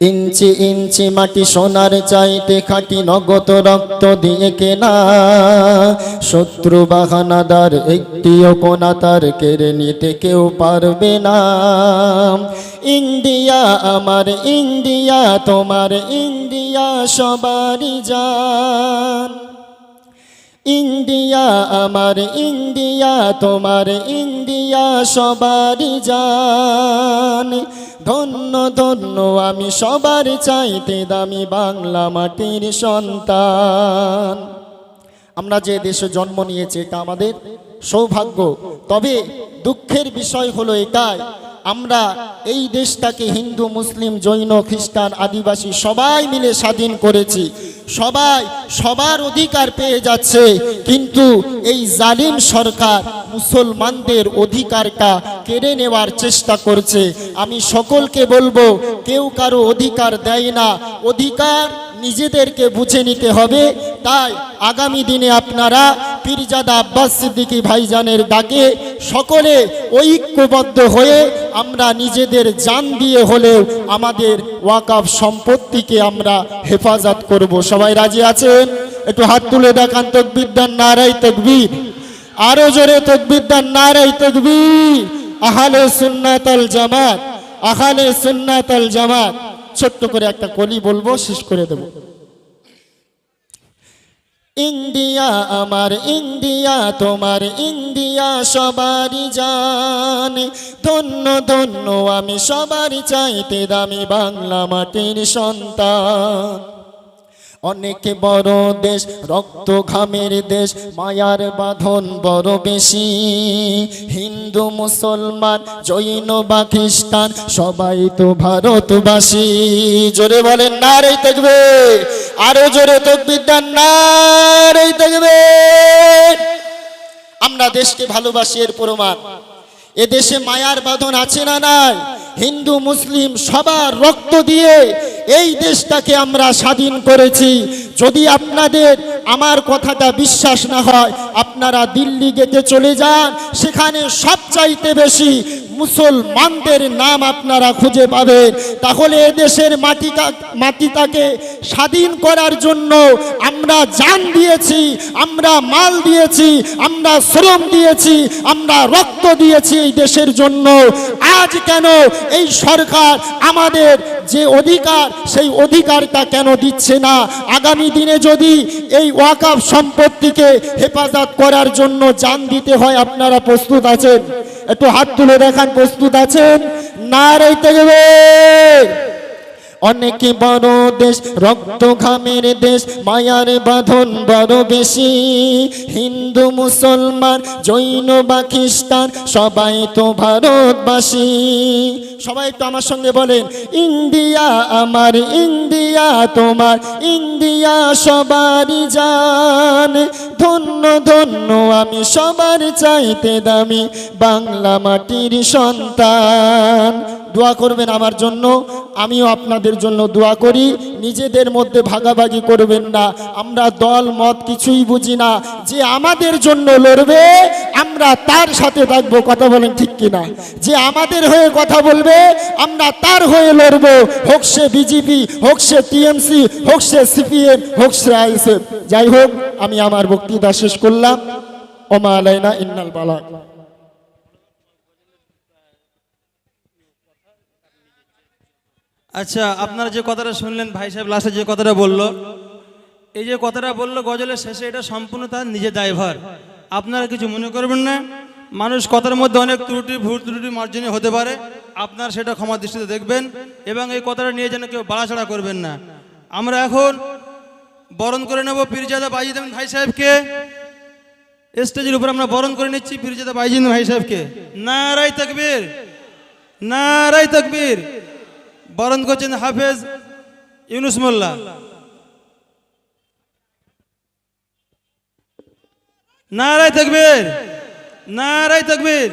ইঞ্চি ইঞ্চি মাটি সোনার চাইতে খাটি নগত রক্ত দিয়ে কেনা। শত্রু বাহানাদার একটিও কোনা তার কেড়ে নিতে কেউ পারবে না। ইন্ডিয়া আমার, ইন্ডিয়া তোমার, ইন্ডিয়া সবারই জান। ইন্ডিয়া, আমার ইন্ডিয়া, তোমার ইন্ডিয়া সবারই জান। ধন্য ধন্য, আমি সবার চাইতে দামি বাংলা মাটির সন্তান। আমরা যে দেশে জন্ম নিয়েছি, এটা আমাদের সৌভাগ্য। তবে দুঃখের বিষয় হলো এটাই আমরা এই দেশটাকে হিন্দু, মুসলিম, জৈন, খ্রিস্টান, আদিবাসী সবাই মিলে স্বাধীন করেছি। সবাই সবার অধিকার পেয়ে যাচ্ছে, কিন্তু এই জালিম সরকার মুসলমানদের অধিকারটা কেড়ে নেওয়ার চেষ্টা করছে। আমি সকলকে বলব, কেউ কারও অধিকার দেয় না। অধিকার নিজেদেরকে বুঝে নিতে হবে। তাই আগামী দিনে আপনারা পীরজাদা আব্বাস সিদ্দিকী ভাইজানের ডাকে সকলে ঐক্যবদ্ধ হয়ে আমরা নিজেদের জান দিয়ে হলেও আমাদের ওয়াকাফ সম্পত্তিকে আমরা হেফাজত করব। সবাই রাজি আছেন? একটু হাত তুলে দেখান তকবিদ্যার নারাই তকবীর। আরও জোরে তকবিদ্যার নারাই তকবীর। আহালে সুন্নাতাল জামাত, আহালে সুন্নাতাল জামাত। ছোট্ট করে একটা কলি বলব, শেষ করে দেব। ইন্ডিয়া, আমার ইন্ডিয়া, তোমার ইন্ডিয়া সবারই জান। ধন্য ধন্য, আমি সবারই চাইতে দামি বাংলা মাটির সন্তান। অনেক বড় দেশ, রক্ত ঘামের দেশ, মায়ার বাঁধন বড় বেশি। হিন্দু, মুসলমান, জৈন বা খ্রিস্টান সবাই তো ভারতবাসী। জোরে বলেন না রে থাকবে আরও জোরে তকবিদার না রে থাকবে আমরা দেশকে ভালোবাসি, এর প্রমাণ। এ দেশে মায়ার বাঁধন আছে না নাই? হিন্দু, মুসলিম, সবার রক্ত দিয়ে এই দেশটাকে আমরা স্বাধীন করেছি। যদি আপনাদের আমার কথাটা বিশ্বাস না হয়, আপনারা দিল্লি গেটে চলে যান, সেখানে সবচাইতে বেশি মুসলমানদের নাম আপনারা খুঁজে পাবেন। তাহলে এদেশের মাটিটা মাটিটাকে স্বাধীন করার জন্য আমরা জান দিয়েছি, আমরা মাল দিয়েছি, আমরা শ্রম দিয়েছি, আমরা রক্ত দিয়েছি এই দেশের জন্য। আজ কেন এই সরকার আমাদের যে অধিকার, সেই অধিকারটা কেন দিচ্ছে না? আগামী দিনে যদি এই ওয়াকাফ সম্পত্তিকে হেফাজত করার জন্য যান দিতে হয়, আপনারা প্রস্তুত আছেন? একটু হাত তুলে দেখান, প্রস্তুত আছেন? না রইতে গেবে অনেক বড় দেশ রক্ত ঘামের দেশ, মায়ার বাঁধন বড় বেশি। হিন্দু, মুসলমান, জৈন বা খ্রিস্টান, সবাই তো ভারতবাসী। সবাই তো আমার সঙ্গে বলেন, ইন্ডিয়া আমার, ইন্ডিয়া তোমার, ইন্ডিয়া সবারই জান। ধন্য ধন্য, আমি সবার চাইতে দামি বাংলা মাটির সন্তান। দোয়া করবেন আমার জন্য। আমিও আপনাদের জন্য দোয়া করি। নিজেদের মধ্যে ভাগাভাগি করবেন না। আমরা দল, মত কিছুই বুঝি না। যে আমাদের জন্য লড়বে, আমরা তার সাথে থাকব। কথা বলেন ঠিক কিনা? যে আমাদের হয়ে কথা বলবে, আমরা তার হয়ে লড়বো। হোক সে বিজেপি, হোক সে টিএমসি, হোক সে সিপিএম, হোক সে আইএসএফ। যাই হোক, আমি আমার বক্তৃতা শেষ করলাম। ওমা আলাইনা ইন্নাল বালাক আচ্ছা আপনারা যে কথাটা শুনলেন, ভাই সাহেব লাস্টে যে কথাটা বলল, এই যে কথাটা বলল গজলের শেষে, এটা সম্পূর্ণ তার নিজের দায়ভার। আপনারা কিছু মনে করবেন না, মানুষ কথার মধ্যে অনেক ত্রুটি, ভুল ত্রুটি মার্জনী হতে পারে, আপনারা সেটা ক্ষমা দৃষ্টিতে দেখবেন এবং এই কথাটা নিয়ে যেন কেউ বাড়াছাড়া করবেন না। আমরা এখন বরণ করে নেব পীরজাদা বাইজিদ ভাই সাহেবকে। স্টেজের উপর আমরা বরণ করে নিচ্ছি পীরজাদা বাইজিদ ভাই সাহেবকে। নারাই তকবীর নারাই তকবীর। বরণ করছেন হাফেজ ইউনুস মোল্লা। নারায় তকবীর নারায় তকবীর।